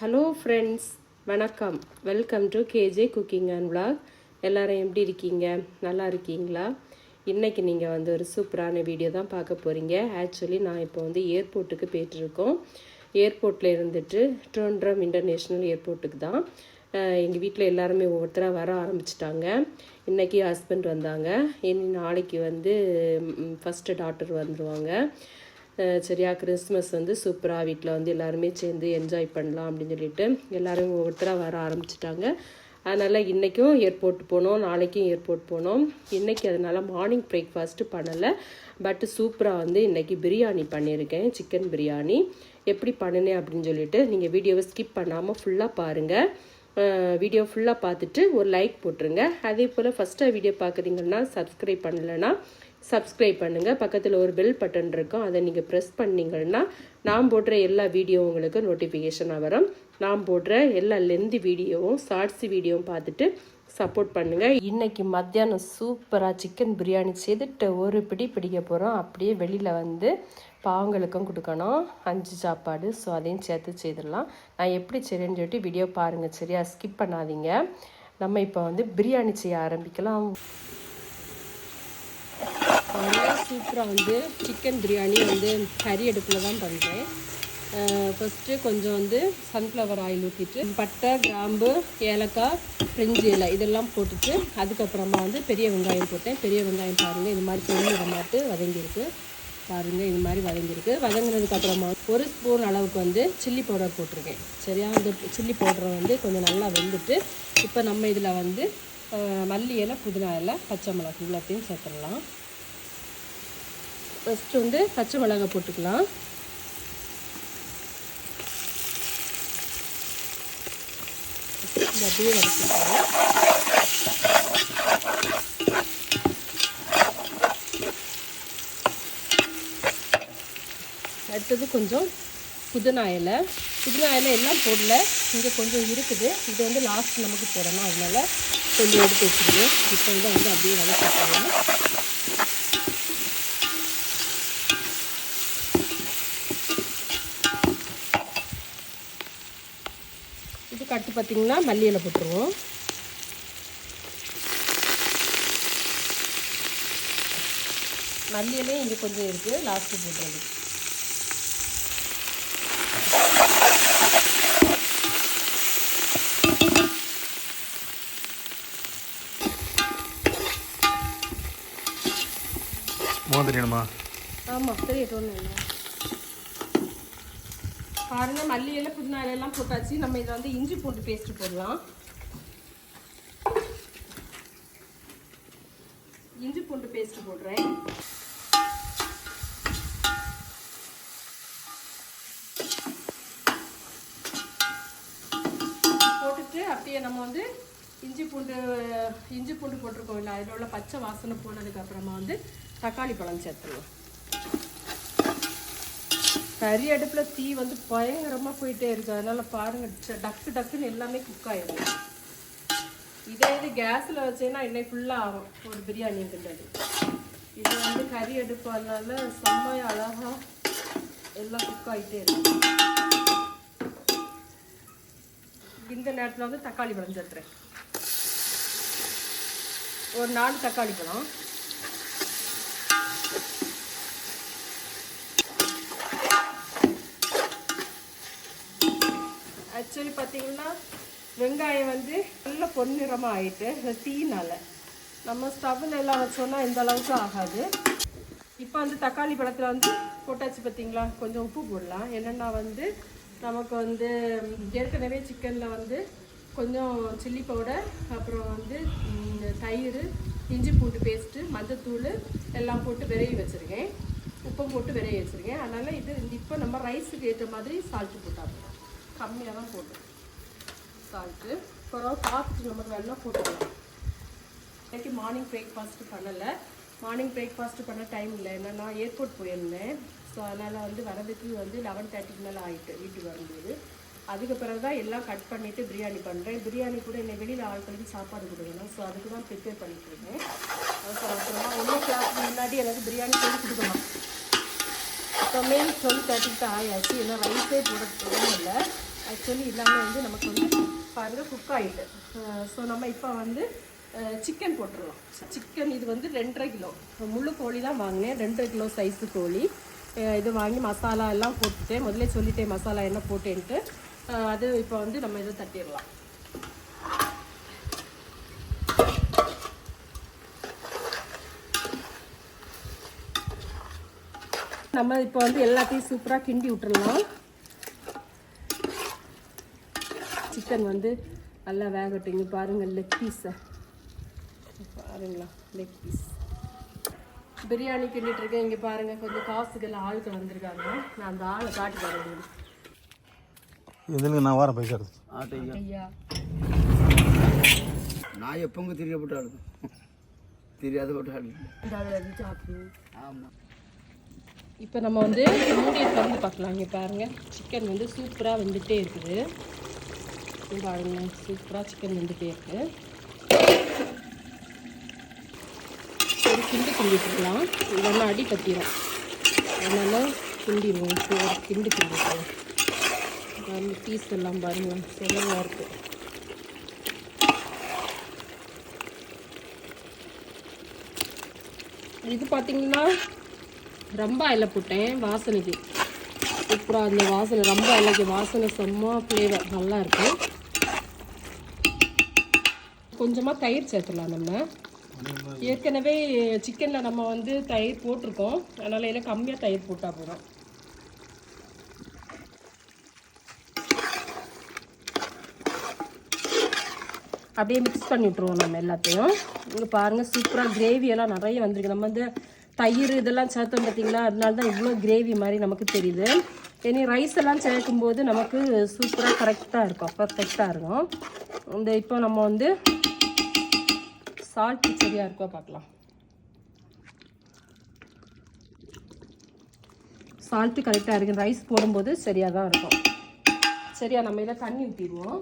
Hello friends வணக்கம். Welcome to KJ cooking and vlog எல்லோரும் எப்படி இருக்கீங்க? நல்லா இருக்கீங்களா? இன்றைக்கி நீங்கள் வந்து ஒரு சூப்பரான வீடியோ தான் பார்க்க போகிறீங்க ஆக்சுவலி நான் இப்போ வந்து ஏர்போர்ட்டுக்கு போயிட்டுருக்கோம். ஏர்போர்ட்டில் இருந்துட்டு ட்ரோன்ட்ரம் இன்டர்நேஷ்னல் ஏர்போர்ட்டுக்கு தான். எங்கள் வீட்டில் எல்லாருமே ஒவ்வொருத்தராக வர ஆரம்பிச்சிட்டாங்க. இன்றைக்கி ஹஸ்பண்ட் வந்தாங்க. இனி நாளைக்கு வந்து ஃபஸ்ட்டு டாக்டர் வந்துடுவாங்க சரியா கிறிஸ்மஸ் வந்து சூப்பராக வீட்டில் வந்து எல்லாருமே சேர்ந்து என்ஜாய் பண்ணலாம் அப்படின்னு சொல்லிட்டு எல்லாரும் ஒவ்வொருத்தராக வர ஆரம்பிச்சிட்டாங்க. அதனால் இன்றைக்கும் ஏர்போர்ட் போனோம் நாளைக்கும் ஏர்போர்ட் போனோம். இன்றைக்கி அதனால் மார்னிங் பிரேக்ஃபாஸ்ட்டு பண்ணலை. பட் சூப்பராக வந்து இன்றைக்கி பிரியாணி பண்ணியிருக்கேன் சிக்கன் பிரியாணி. எப்படி பண்ணினேன் அப்படின்னு சொல்லிட்டு நீங்கள் வீடியோவை ஸ்கிப் பண்ணாமல் ஃபுல்லாக பாருங்கள் வீடியோ ஃபுல்லாக பார்த்துட்டு ஒரு லைக் போட்டுருங்க. அதே போல் ஃபஸ்ட்டாக வீடியோ பார்க்குறீங்கன்னா சப்ஸ்கிரைப் பண்ணலைன்னா சப்ஸ்கிரைப் பண்ணுங்கள் பக்கத்தில் ஒரு பெல் பட்டன் இருக்கும். அதை நீங்கள் ப்ரெஸ் பண்ணீங்கன்னா நான் போடுற எல்லா வீடியோ உங்களுக்கு நோட்டிஃபிகேஷனாக வரும். நான் போடுற எல்லா லென்தி வீடியோவும் ஷார்ட்ஸ் வீடியோவும் பார்த்துட்டு சப்போர்ட் பண்ணுங்கள் இன்றைக்கி மத்தியானம் சூப்பராக சிக்கன் பிரியாணி செய்துட்டு ஒரு பிடி பிடிக்க போகிறோம் அப்படியே வெளியில் வந்து பாவங்களுக்கும் கொடுக்கணும். அஞ்சு சாப்பாடு ஸோ அதையும் சேர்த்து செய்திடலாம். நான் எப்படி செய்கிறேன்னு சொல்லிட்டு வீடியோ பாருங்கள் சரியா? ஸ்கிப் பண்ணாதீங்க. நம்ம இப்போ வந்து பிரியாணி செய்ய ஆரம்பிக்கலாம். சூப்பராக வந்து சிக்கன் பிரியாணி வந்து கறி அடுப்பில் தான் பண்ணுறேன் ஃபஸ்ட்டு கொஞ்சம் வந்து சன்ஃப்ளவர் ஆயில் ஊற்றிட்டு பட்டை கிராம்பு ஏலக்காய் பிரிஞ்சு இலை இதெல்லாம் போட்டுட்டு அதுக்கப்புறமா வந்து பெரிய வெங்காயம் போட்டேன். பெரிய வெங்காயம் பாருங்கள் இது மாதிரி பொண்ணு மாட்டு வதங்கியிருக்கு. பாருங்கள் இது மாதிரி வதங்கியிருக்கு. வதங்கினதுக்கப்புறமா ஒரு ஸ்பூன் அளவுக்கு வந்து சில்லி பவுடர் போட்டிருக்கேன். சரியா? அந்த சில்லி பவுடரை வந்து கொஞ்சம் நல்லா வெந்துட்டு இப்போ நம்ம இதில் வந்து மல்லி இலை புதினா இலை பச்சை மிளகு இவ்வளோத்தையும் சேர்த்துடலாம். ஃபஸ்ட்டு வந்து பச்சை மிளகாய் போட்டுக்கலாம். அப்படியே வதக்கிக்கலாம். அடுத்தது கொஞ்சம் புதினா இலை. புதினா இலை எல்லாம் போடல. இங்கே கொஞ்சம் இருக்குது. இது வந்து லாஸ்ட் நமக்கு போடணும். அதனால் கொஞ்சம் எடுத்து வச்சுருக்கேன். இப்போ இதை வந்து அப்படியே வதக்கிக்கலாம். பார்த்தீங்கன்னா மல்லி இலை போட்டுருவோம். மல்லி இலையும் இங்கே கொஞ்சம் இருக்குது லாஸ்ட்டு போட்டுறது. முகம் தெரியணுமா? ஆமாம் ஒன்றும் இல்லை. பாருங்கள் மல்லி இலை புதினா இலையெல்லாம் போட்டாச்சு. நம்ம இதை வந்து இஞ்சி பூண்டு பேஸ்ட்டு போடலாம். இஞ்சி பூண்டு பேஸ்ட்டு போடுறேன். போட்டுட்டு அப்படியே நம்ம வந்து இஞ்சி பூண்டு இஞ்சி பூண்டு போட்டிருக்கோம் இல்லை அதில் உள்ள பச்சை வாசனை போனதுக்கப்புறமா வந்து தக்காளி பழம் சேர்த்துடலாம். கறி அடுப்பில் தீ வந்து பயங்கரமாக போயிட்டே இருக்கு. அதனால் பாருங்கள் டக்கு டக்குன்னு எல்லாமே குக் ஆகிடும் இதே இது கேஸில் வச்சேன்னா இன்னைக்கு ஃபுல்லாக ஆகும். ஒரு பிரியாணிங்கிறது இது வந்து கறி அடுப்பதுனால செம்மையாக அழகாக அழகா எல்லாம் குக் ஆகிட்டே இருக்கு. இந்த நேரத்தில் வந்து தக்காளி பழம் சேர்த்துறேன் ஒரு நாலு தக்காளி பழம். ஆக்சுவலி பார்த்தீங்கன்னா வெங்காயம் வந்து நல்ல பொன்னிறமாக ஆயிட்டு இந்த தீனால நம்ம ஸ்டவ்வில் எல்லாம் வச்சோன்னா இந்த அளவுக்கு ஆகாது. இப்போ வந்து தக்காளி பழத்தில் வந்து போட்டாச்சு பார்த்தீங்களா? கொஞ்சம் உப்பு போடலாம். என்னென்னா வந்து நமக்கு வந்து ஏற்கனவே சிக்கனில் வந்து கொஞ்சம் சில்லி பவுடர் அப்புறம் வந்து தயிர் இஞ்சி பூண்டு பேஸ்ட்டு மஞ்சத்தூள் எல்லாம் போட்டு விரைவி வச்சுருக்கேன். உப்பம் போட்டு விரைய வச்சுருக்கேன். அதனால் இது இப்போ நம்ம ரைஸுக்கு ஏற்ற மாதிரி சால்ட்டு போட்டாங்க கம்மியாக தான் போட்டோம் சால்ட்டு அப்புறம் பார்த்துட்டு நமக்கு வேணா போட்டுக்கலாம். இன்னைக்கு மார்னிங் பிரேக்ஃபாஸ்ட்டு பண்ணலை. மார்னிங் பிரேக்ஃபாஸ்ட்டு பண்ண டைம் இல்லை. என்னன்னா ஏர்போர்ட் போயிருந்தேன். ஸோ அதனால் வந்து வரதுக்கு வந்து லெவன் தேர்ட்டிக்கு மேலே ஆகிட்டு வீட்டுக்கு வரும்போது. அதுக்கு பிறகு தான் எல்லாம் கட் பண்ணிவிட்டு பிரியாணி பண்ணுறேன் பிரியாணி கூட என்னை வெளியில் ஆட்களுக்கு சாப்பாடு கொடுக்கணும். ஸோ அதுக்கு தான் ப்ரிப்பேர் பண்ணிட்டு இருக்கேன். அவசர அவசரமாக ஒன் ஓ முன்னாடி எனக்கு பிரியாணி செய்து கொடுக்கணும். இப்போ மெயின் டுவெல் தேர்ட்டிக்கு தான் ஆயாச்சு. ஏன்னா ரைஸே போட இல்லை ஆக்சுவலி எல்லாமே வந்து நமக்கு வந்து பாருங்கள் குக் ஆகிட்டு ஸோ நம்ம இப்போ வந்து சிக்கன் போட்டுருவோம் சிக்கன் இது வந்து ரெண்டரை கிலோ. முழு கோழி தான் வாங்கினேன். ரெண்டரை கிலோ சைஸு கோழி. இது வாங்கி மசாலா எல்லாம் போட்டுட்டேன் முதல்ல சொல்லிட்டேன் மசாலா என்ன போட்டேன்ட்டு. அது இப்போ வந்து நம்ம இதை தட்டிடலாம். நம்ம இப்போ வந்து எல்லாத்தையும் சூப்பராக கிண்டி விட்டுருலாம் சிக்கன் வந்து நல்லா வேகட்டும். இங்கே பாருங்கள் லெக் பீஸை பாருங்களா லெக் பீஸ் பிரியாணி கிண்டிட்டு இருக்கேன். இங்கே பாருங்கள் கொஞ்சம் காசுகள் ஆளுக்கு வந்திருக்காங்க. நான் அந்த ஆளை காட்டி தரேன். இதுல நான் வரேன் பைசா ஐயா நான் எப்போங்க தெரியப்பட்ட ஆளு தெரியாத பட்ட ஆளு ஆமாம் இப்போ நம்ம வந்து மூடியை திறந்து பார்க்கலாம். இங்கே பாருங்கள் சிக்கன் வந்து சூப்பராக வெந்துட்டே இருக்குது. இங்க பாருங்களேன் சூப்பராக சிக்கன் வெந்துட்டே இருக்குது ஒரு கிண்டு கிண்டிட்டுருக்கலாம் இல்லைன்னா அடி கட்டிடும் அதனால் கிண்டிடுவோம். இப்போ ஒரு கிண்டு கிண்டிடுவோம் பாருங்க பீஸ் எல்லாம் பாருங்கள் செலவாக இருக்குது இது பார்த்தீங்கன்னா ரொம்ப இலை போட்டேன் வாசனைக்கு. சூப்பராக அந்த வாசனை ரொம்ப இலைக்கு வாசனை செம்ம ஃப்ளேவர் நல்லாயிருக்கும் கொஞ்சமாக தயிர் சேர்த்துலாம் நம்ம. ஏற்கனவே சிக்கனில் நம்ம வந்து தயிர் போட்டிருக்கோம். அதனால் இதில் கம்மியாக தயிர் போட்டால் போதும். அப்படியே மிக்ஸ் பண்ணி விட்ருவோம் நம்ம எல்லாத்தையும். இங்கே பாருங்கள் சூப்பராக கிரேவி எல்லாம் நிறைய வந்திருக்கு. நம்ம வந்து தயிர் இதெல்லாம் சேர்த்தோம் பார்த்தீங்களா? அதனால தான் இவ்வளோ கிரேவி மாதிரி நமக்கு தெரியுது. இனி ரைஸ் எல்லாம் சேர்க்கும்போது நமக்கு சூப்பராக கரெக்டாக இருக்கும். பர்ஃபெக்டாக இருக்கும். இந்த இப்போ நம்ம வந்து சால்ட் சரியாக இருக்கோ பார்க்கலாம். சால்ட்டு கரெக்டாக இருக்கு. ரைஸ் போடும்போது சரியாக தான் இருக்கும். சரியா நம்ம இதில் தண்ணி ஊற்றிடுவோம்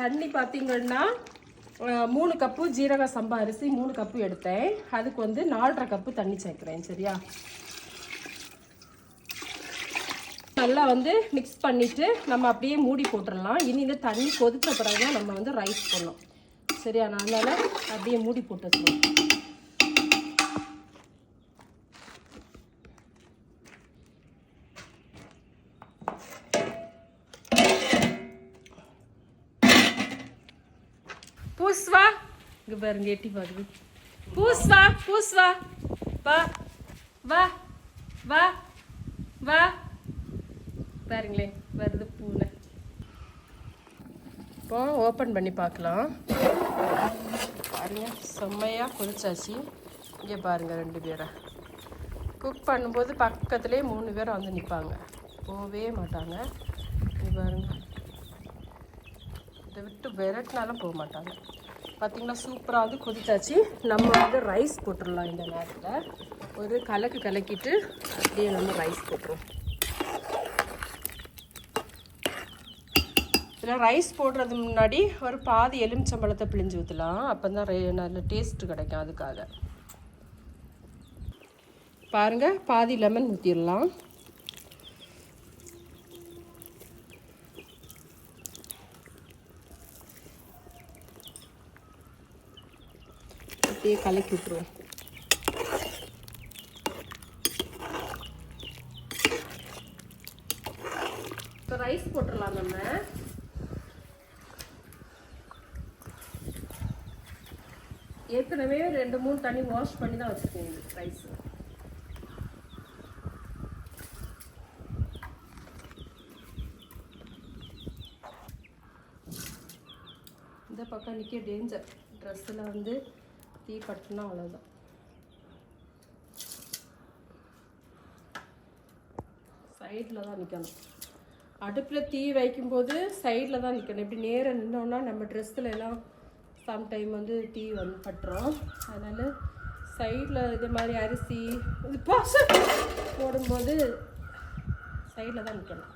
தண்ணி பார்த்தீங்கன்னா மூணு கப்பு ஜீரக சம்பா அரிசி மூணு கப்பு எடுத்தேன். அதுக்கு வந்து நாலரை கப்பு தண்ணி சேர்க்குறேன் சரியா? நல்லா வந்து மிக்ஸ் பண்ணிவிட்டு நம்ம அப்படியே மூடி போட்டுடலாம் இனி இந்த தண்ணி கொதித்த பிறகு தான் நம்ம வந்து ரைஸ் போடணும். சரியா? நான் அதனால் அப்படியே மூடி போட்டு வச்சுருவோம். பூஸ்வா. இங்க பாருங்க எட்டி பாக்குது பூஸ்வா பூஸ்வா. வா வா வா வா. பாருங்களேன் வருது பூனை. இப்போ ஓப்பன் பண்ணி பார்க்கலாம். பாருங்க செம்மையாக கொதிச்சாச்சு இங்கே பாருங்க ரெண்டு பேரை. குக் பண்ணும்போது பக்கத்துலேயே மூணு பேரும் வந்து நிற்பாங்க போகவே மாட்டாங்க. இங்கே பாருங்க. இதை விட்டு விரட்டினாலும் போக மாட்டாங்க. பார்த்திங்கன்னா சூப்பராக வந்து கொதிச்சாச்சு. நம்ம வந்து ரைஸ் போட்டுடலாம் இந்த நேரத்தில். ஒரு கலக்கு கலக்கிட்டு அப்படியே நம்ம ரைஸ் போட்டுருவோம். இதில் ரைஸ் போடுறது முன்னாடி ஒரு பாதி எலுமிச்சம்பழத்தை பிழிஞ்சு ஊற்றலாம் அப்போ தான் நல்ல டேஸ்ட்டு கிடைக்கும் அதுக்காக. பாருங்கள் பாதி லெமன் ஊற்றிடலாம் அப்படியே கலக்கி விட்டுருவோம். இப்போ ரைஸ் போட்டுடலாம் நம்ம. ஏற்கனவே ரெண்டு மூணு தண்ணி வாஷ் பண்ணி தான் வச்சுருக்கேன் இது ரைஸ் இந்த பக்கம் நிற்க டேஞ்சர் ட்ரெஸ்ஸில் வந்து தீ பட்டுனா அவ்வளோதான் சைடில் தான் நிற்கணும் அடுப்பில் தீ வைக்கும்போது சைடில் தான் நிற்கணும் இப்படி நேராக நின்னோன்னா நம்ம ட்ரெஸ்ஸில் எல்லாம் சம்டைம் வந்து தீ வந்து பட்டுறோம் அதனால் சைடில் இது மாதிரி அரிசி இது போடும்போது சைடில் தான் நிற்கணும்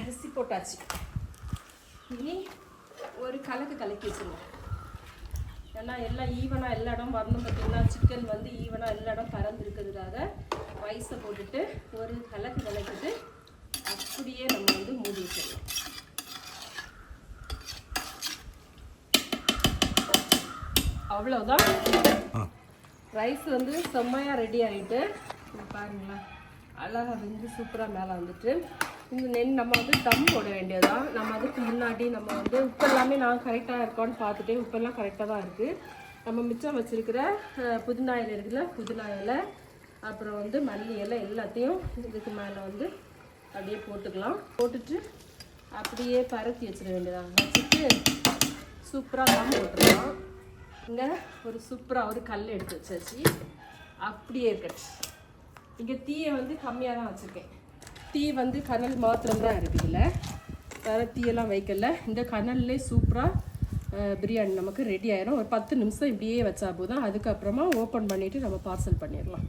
அரிசி போட்டாச்சு இனி ஒரு கலக்கு கலக்கி வச்சிருங்க ஏன்னா எல்லாம் ஈவனாக எல்லா இடம் வரணும் பார்த்தீங்கன்னா சிக்கன் வந்து ஈவனாக எல்லா இடம் பறந்து இருக்கிறதுக்காக ரைஸை போட்டுட்டு ஒரு கலக்கு கலக்கிட்டு அப்படியே நம்ம வந்து மூடி வச்சிடலாம். அவ்வளோதான் ரைஸ் வந்து செம்மையாக ரெடி ஆகிட்டு பாருங்களேன். அழகாக வந்து சூப்பராக மேலே வந்துட்டு இந்த நெல் நம்ம வந்து தம் போட வேண்டியதுதான். நம்ம அதுக்கு முன்னாடி நம்ம வந்து உப்பு எல்லாமே நான் கரெக்டாக இருக்கோன்னு பார்த்துட்டேன். உப்பெல்லாம் கரெக்டாக தான் இருக்குது நம்ம மிச்சம் வச்சுருக்கிற புதினா இலை இருக்குல்ல புதினா இலை அப்புறம் வந்து மல்லி இலை எல்லாத்தையும் இதுக்கு மேலே வந்து அப்படியே போட்டுக்கலாம். போட்டுட்டு அப்படியே பரத்தி வச்சிட வேண்டியதான் வச்சுட்டு சூப்பராக தான் போட்டுக்கலாம். இங்கே ஒரு சூப்பராக ஒரு கல் எடுத்து வச்சாச்சு. அப்படியே இருக்கட்டும். இங்கே தீயை வந்து கம்மியாக தான் வச்சுருக்கேன். தீ வந்து கனல் மாத்திரம்தான் இருக்குது இருக்குதுல்ல வேறு தீயெல்லாம் வைக்கல. இந்த கனல்லே சூப்பராக பிரியாணி நமக்கு ரெடி ஆயிரும். ஒரு பத்து நிமிஷம் இப்படியே வச்சா போதும். அதுக்கப்புறமா ஓப்பன் பண்ணிவிட்டு நம்ம பார்சல் பண்ணிடலாம்.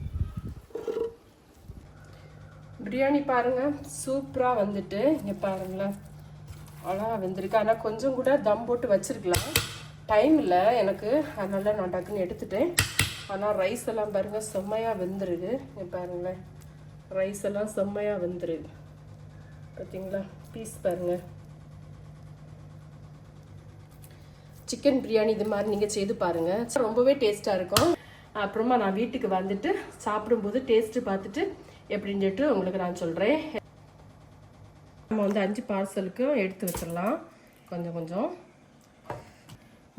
பிரியாணி பாருங்கள் சூப்பராக வந்துட்டு இங்கே பாருங்களேன். அழகாக வெந்திருக்கு. ஆனால் கொஞ்சம் கூட தம் போட்டு வச்சிருக்கலாம். டைம் இல்லை எனக்கு. அதனால நான் டக்குன்னு எடுத்துட்டேன். ஆனால் ரைஸ் எல்லாம் பாருங்கள் செம்மையாக வெந்துருக்கு. இங்கே பாருங்களேன். ரைஸ் எல்லாம் செம்மையாக வெந்துருது பார்த்தீங்களா பீஸ் பாருங்க. சிக்கன் பிரியாணி இது மாதிரி நீங்கள் செய்து பாருங்கள் ரொம்பவே டேஸ்ட்டாக இருக்கும். அப்புறமா நான் வீட்டுக்கு வந்துட்டு சாப்பிடும்போது டேஸ்ட்டு பார்த்துட்டு எப்படின்னு சொல்லிட்டு உங்களுக்கு நான் சொல்கிறேன் நம்ம வந்து அஞ்சு பார்சலுக்கும் எடுத்து வச்சிடலாம். கொஞ்சம் கொஞ்சம்.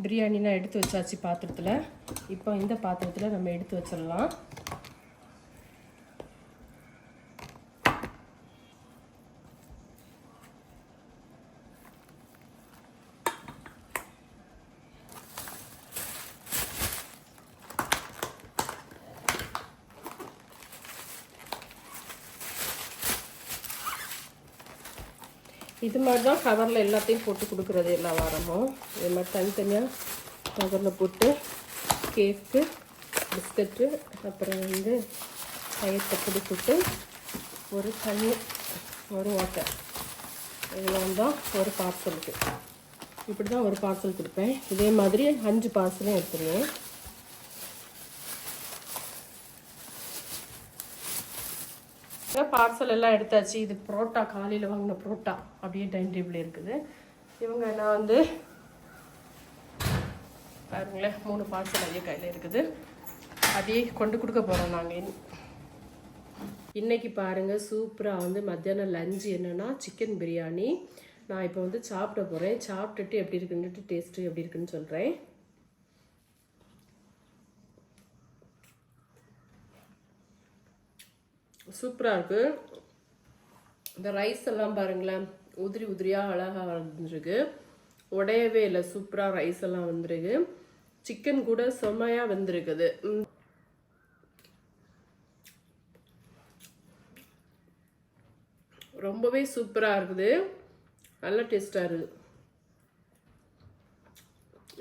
பிரியாணினா எடுத்து வச்சாச்சு பாத்திரத்தில். இப்போ இந்த பாத்திரத்தில் நம்ம எடுத்து வச்சிடலாம். இது மாதிரி தான் கவரில் எல்லாத்தையும் போட்டு கொடுக்குறது எல்லா வாரமும். இது மாதிரி தனித்தனியாக கவரில் போட்டு கேக்கு பிஸ்கட்டு அப்புறம் வந்து தயிர் பச்சடி போட்டு ஒரு தண்ணி ஒரு வாட்டர். இவ்வளோ தான் ஒரு பார்சலுக்கு இப்படி தான் ஒரு பார்சல் கொடுப்பேன். இதே மாதிரி அஞ்சு பார்சலும் எடுத்துருவேன். பார்சல் எல்லாம் எடுத்தாச்சு. இது புரோட்டா காலையில் வாங்கின புரோட்டா அப்படியே டைனிங் டேபிள் இருக்குது. இவங்க நான் வந்து பாருங்களேன் மூணு பார்சல் அதே கையில் இருக்குது. அதையே கொண்டு கொடுக்க போகிறோம் நாங்கள் இன்றைக்கி பாருங்கள் சூப்பராக வந்து மத்தியானம் லஞ்சு என்னென்னா சிக்கன் பிரியாணி நான் இப்போ வந்து சாப்பிட போகிறேன் சாப்பிட்டுட்டு எப்படி இருக்குன்னுட்டு டேஸ்ட்டு எப்படி இருக்குன்னு சொல்கிறேன் சூப்பராக இருக்குது இந்த ரைஸ் எல்லாம் பாருங்களேன் உதிரி உதிரியாக அழகாக வந்துருக்கு. உடையவே இல்லை சூப்பராக ரைஸ் எல்லாம் வந்துருக்கு. சிக்கன் கூட செம்மையாக வந்திருக்குது. ரொம்பவே சூப்பராக இருக்குது. நல்ல டேஸ்ட்டாக இருக்குது.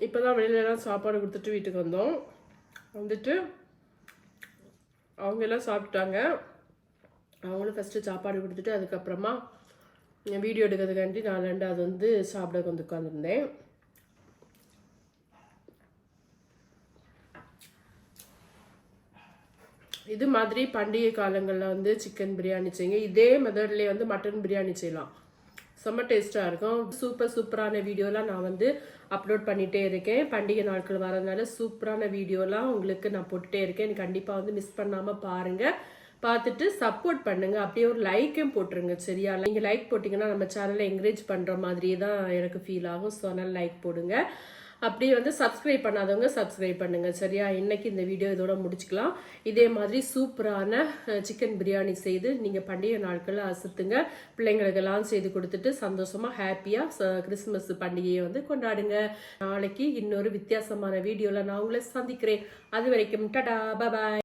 இப்போ தான் வெளியிலலாம் சாப்பாடு கொடுத்துட்டு வீட்டுக்கு வந்தோம். வந்துட்டு அவங்க எல்லாம் சாப்பிட்டாங்க. அவங்களும் ஃபஸ்ட்டு சாப்பாடு கொடுத்துட்டு அதுக்கப்புறமா வீடியோ எடுக்கிறதுக்காண்டி நான் ரெண்டாவது வந்து சாப்பிட வந்து உட்காந்துருந்தேன் இது மாதிரி பண்டிகை காலங்களில் வந்து சிக்கன் பிரியாணி செய்யுங்க. இதே மெத்தட்லேயே வந்து மட்டன் பிரியாணி செய்யலாம். செம்ம டேஸ்ட்டாக இருக்கும். சூப்பர் சூப்பரான வீடியோலாம் நான் வந்து அப்லோட் பண்ணிகிட்டே இருக்கேன். பண்டிகை நாட்கள் வரதுனால சூப்பரான வீடியோலாம் உங்களுக்கு நான் போட்டுகிட்டே இருக்கேன். கண்டிப்பாக வந்து மிஸ் பண்ணாமல் பாருங்கள் பார்த்துட்டு சப்போர்ட் பண்ணுங்க. அப்படியே ஒரு லைக்கும் போட்டுருங்க சரியா? நீங்கள் லைக் போட்டிங்கன்னா நம்ம சேனலை என்கரேஜ் பண்ணுற மாதிரியே தான் எனக்கு ஃபீல் ஆகும். ஸோ அதனால் லைக் போடுங்க. அப்படியே வந்து சப்ஸ்கிரைப் பண்ணாதவங்க சப்ஸ்கிரைப் பண்ணுங்க சரியா? இன்னைக்கு இந்த வீடியோ இதோட முடிச்சுக்கலாம். இதே மாதிரி சூப்பரான சிக்கன் பிரியாணி செய்து நீங்கள் பண்டிகை நாட்களில் அசத்துங்க. பிள்ளைங்களுக்கெல்லாம் செய்து கொடுத்துட்டு சந்தோஷமா ஹாப்பியாக கிறிஸ்மஸ் பண்டிகையை வந்து கொண்டாடுங்க. நாளைக்கு இன்னொரு வித்தியாசமான வீடியோவில் நான் உங்களை சந்திக்கிறேன். அது வரைக்கும் டடா பாய்